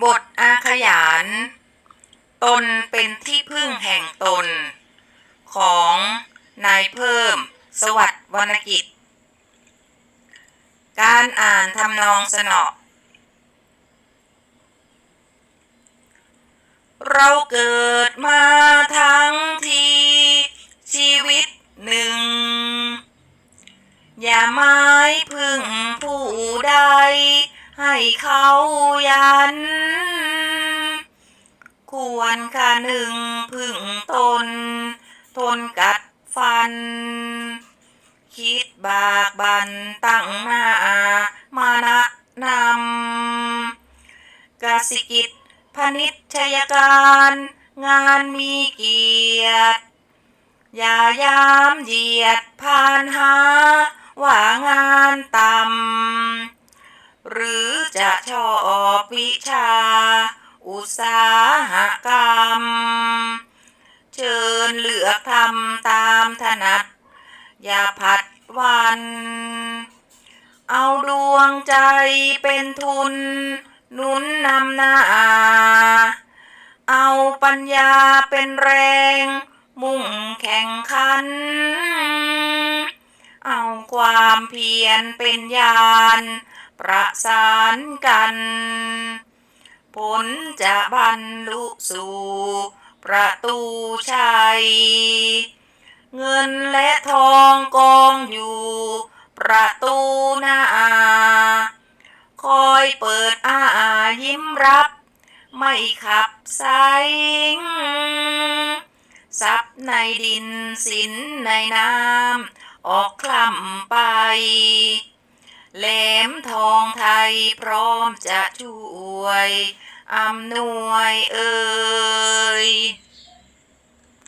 บทอาขยาน ตนเป็นที่พึ่งแห่งตน ของนายเพิ่ม สวัสดิ์วรรณกิจ การอ่านทำนองสนอเราเกิดมาทั้งทีชีวิตหนึ่ง อย่าไม้พึ่งผู้ใด ให้เขายัน ควรค่าหนึ่งพึ่งตน ทนกัดฟัน คิดบากบันตั้งหน้ามานะนำกสิกิจพนิชยการ งานมีเกียรติ อย่ายามเหยียดผ่านหา ว่างานต่ำ หรือจะชอบวิชา อุตสาหกรรม เชิญเลือกทำตามถนัด อย่าผัดวัน เอาดวงใจเป็นทุนหนุนนำหน้า เอาปัญญาเป็นแรง มุ่งแข่งขันเอาความเพียรเป็นยาน ประสานกัน ผลจะบรรลุสู่ ประตูชัย เงินและทองกองอยู่ ประตูหน้า คอยเปิดอายิ้มรับ ไม่ขับไซงทรัพย์ในดินสินในน้ำออกคลำไป แหลมทองไทยพร้อมจะช่วยอำนวยเอ่